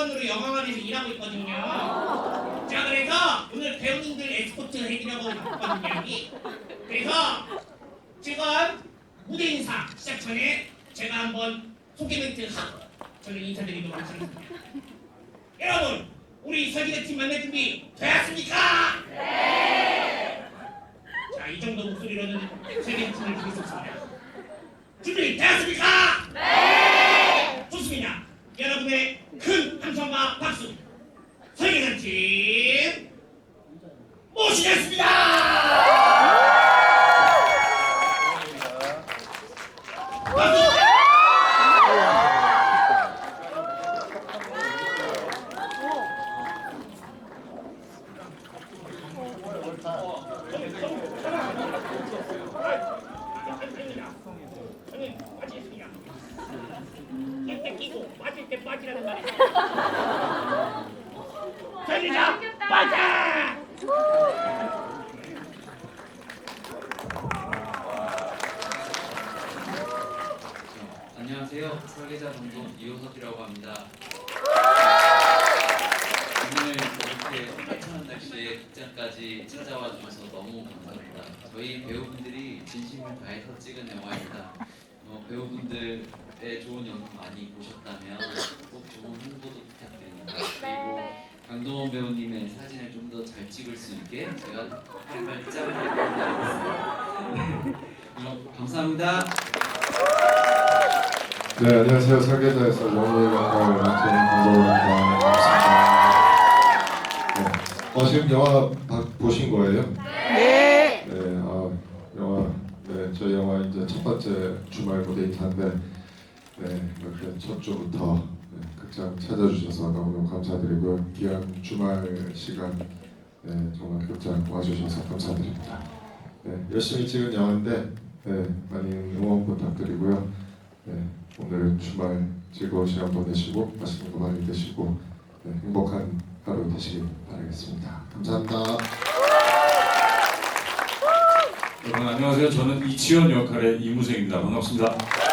직원으로 영화관에서 일하고 있거든요. 자, 그래서 오늘 배우님들 엑스포트 해드리려고 왔거든요. 여기. 그래서 지금 무대 인사 시작 전에 제가 한번 소개 멘트 하고 저는 인사드리도록 하겠습니다. 여러분, 우리 설기대 팀 만날 준비 되었습니까? 네. 자, 이 정도 목소리로는 설기대 팀을 없습니다. 준비 되었습니까? 네. 좋습니다. 여러분의 큰 함성과 박수. 설기대 팀 모시겠습니다. 박수. 저는 빠지겠습니다. 낄때 끼고 빠질 설리자 빠져! 안녕하세요. 설계자 감독 이호섭이라고 합니다. 오늘 이렇게 화창한 날씨에 극장까지 찾아와 주셔서 너무 감사합니다. 저희 배우분들이 진심을 다해서 찍은 영화입니다. 어, 배우분들 의 좋은 영상 많이 보셨다면 꼭 좋은 홍보도 부탁드립니다. 그리고 강동원 배우님의 사진을 좀 더 잘 찍을 수 있게 제가 빨리빨리 짝을 해보겠습니다. 그럼 감사합니다. 네, 안녕하세요. 설계자에서 영예 역할을 맡은. 반갑습니다. 네. 어, 지금 영화 봐- 보신 거예요? 네. 네, 아, 영화, 네, 저희 영화 이제 첫 번째 주말 무대 인사인데, 네, 이렇게 첫 주부터 네, 극장 찾아주셔서 너무너무 감사드리고요. 귀한 주말 시간, 네, 정말 극장 와주셔서 감사드립니다. 네, 열심히 찍은 영화인데, 네, 많이 응원 부탁드리고요. 네, 오늘 주말 즐거운 시간 보내시고 맛있는 거 많이 드시고 네, 행복한 하루 되시길 바라겠습니다. 감사합니다. 여러분 안녕하세요. 저는 이치현 역할의 이무생입니다. 반갑습니다.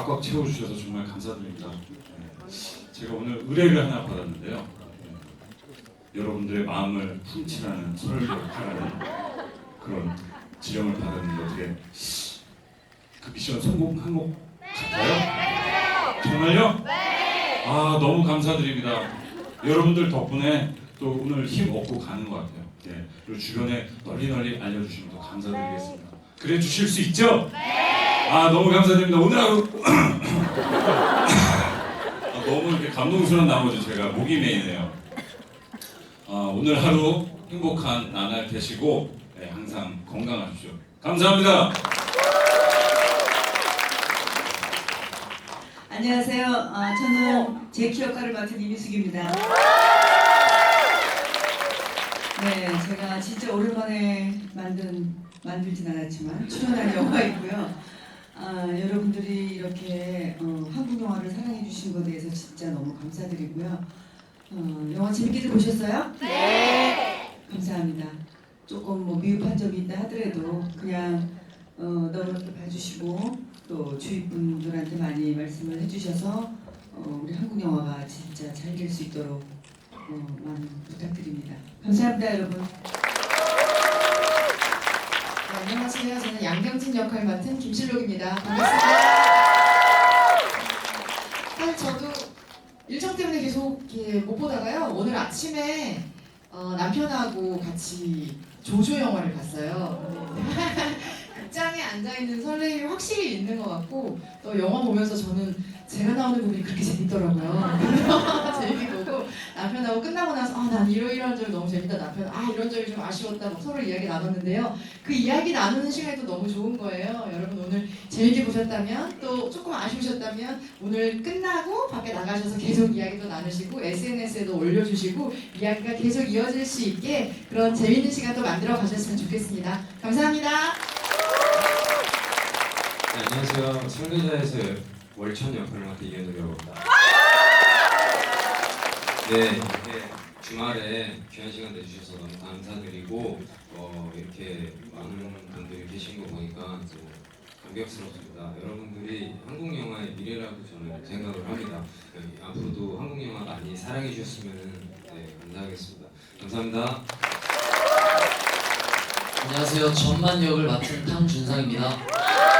꽉꽉 채워주셔서 정말 감사드립니다. 네. 제가 오늘 의뢰를 하나 받았는데요. 네. 여러분들의 마음을 훔치라는 설을 하라는 그런 지령을 받았는데 어떻게 그 미션 성공한 것 같아요? 정말요? 아 너무 감사드립니다. 여러분들 덕분에 또 오늘 힘 얻고 가는 것 같아요. 네. 그리고 주변에 널리 널리 알려주시면 더 감사드리겠습니다. 그래 주실 수 있죠? 아 너무 감사드립니다. 오늘 하루 아, 너무 이렇게 감동스러운 나머지 제가 목이 메이네요. 아, 오늘 하루 행복한 나날 되시고 네, 항상 건강하십시오. 감사합니다. 안녕하세요. 아, 저는 제키 역할을 맡은 이미숙입니다. 네, 제가 진짜 오랜만에 만든 만들진 않았지만 출연한 영화이고요. 아, 여러분들이 이렇게 어, 한국 영화를 사랑해 주신 것에 대해서 진짜 너무 감사드리고요. 어, 영화 재밌게들 보셨어요? 네. 감사합니다. 조금 뭐 미흡한 점이 있다 하더라도 그냥 어, 이렇게 봐주시고 또 주위 분들한테 많이 말씀을 해주셔서 어, 우리 한국 영화가 진짜 잘 될 수 있도록 어, 많은 부탁드립니다. 감사합니다, 여러분. 네, 안녕하세요. 저는 양경진 역할 맡은 김실록입니다. 반갑습니다. 사실 저도 일정 때문에 계속 이렇게 못 보다가요. 오늘 아침에 어, 남편하고 같이 조조 영화를 봤어요. 극장에 앉아 있는 설렘이 확실히 있는 것 같고 또 영화 보면서 저는 제가 나오는 부분이 그렇게 재밌더라고요. 재밌게 보고 남편하고 끝 나고 나서 아, 난 이러 이런 점이 너무 재밌다. 남편 아 이런 점이 좀 아쉬웠다. 막 서로 이야기 나눴는데요. 그 이야기 나누는 시간이 또 너무 좋은 거예요. 여러분 오늘 재밌게 보셨다면 또 조금 아쉬우셨다면 오늘 끝나고 밖에 나가셔서 계속 이야기도 나누시고 SNS에도 올려주시고 이야기가 계속 이어질 수 있게 그런 재밌는 시간 또 만들어 가셨으면 좋겠습니다. 감사합니다. 네, 안녕하세요. 설계자에서 월천 역할을 맡은 이현우라고 합니다. 네, 이렇게 주말에 귀한 시간 내주셔서 너무 감사드리고 어, 이렇게 많은 분들이 계신 거 보니까 또 감격스럽습니다. 여러분들이 한국 영화의 미래라고 저는 생각을 합니다. 네, 앞으로도 한국 영화 많이 사랑해 주셨으면 네, 감사하겠습니다. 감사합니다. 안녕하세요. 전만 역을 맡은 탕준상입니다.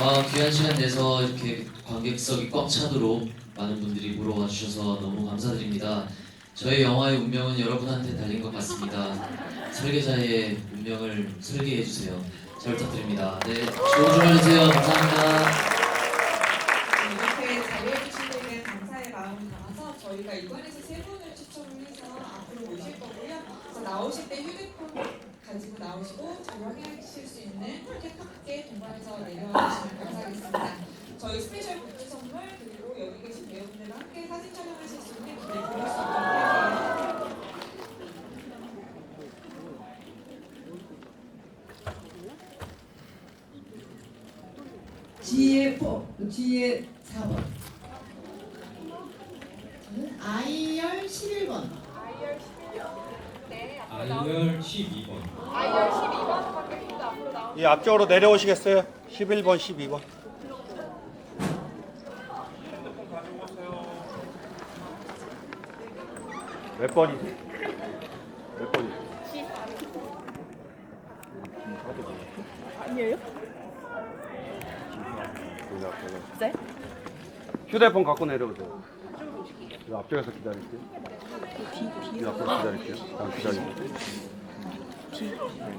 아, 귀한 시간 내서 이렇게 관객석이 꽉 차도록 많은 분들이 보러 와주셔서 너무 감사드립니다. 저희 영화의 운명은 여러분한테 달린 것 같습니다. 설계자의 운명을 설계해 주세요. 잘 부탁드립니다. 네, 좋은 주말 되세요. 감사합니다. 이렇게 자리해주신 분에 감사의 마음이 담아서 저희가 이번에서 세 분을 추첨을 해서 앞으로 모실 거고요. 나오실 때 휴대폰 가지고 나오시고 저희 확인하실 수 있는 티켓 함께 동반 해서 내려와 주시면 감사하겠습니다. 저희 스페셜 굿즈 선물 그리고 여기 계신 배우분들과 함께 사진 촬영하실 수 있는 기회 드릴 수 있도록 할게요. G의 4, G의 4번. 저는 아이열 11번. 아이열 12번. 이 앞쪽으로 내려오시겠어요? 11번, 12번. 몇 번이? 몇 번이? 아니에요? 네? 휴대폰 갖고 내려오세요. 이 앞쪽에서 기다릴게요. 이 앞에서 기다릴게요. 잠깐 기다리고.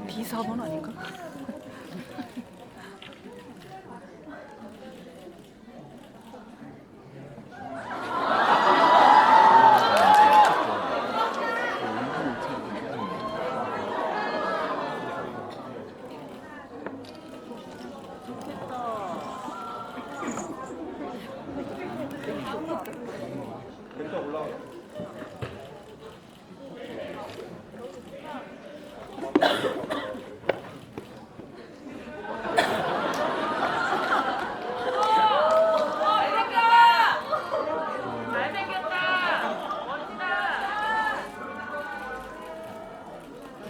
B4번 아닌가?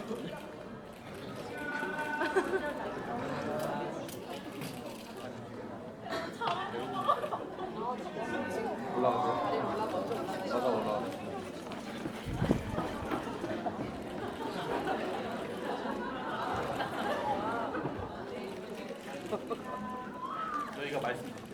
저희가. 아,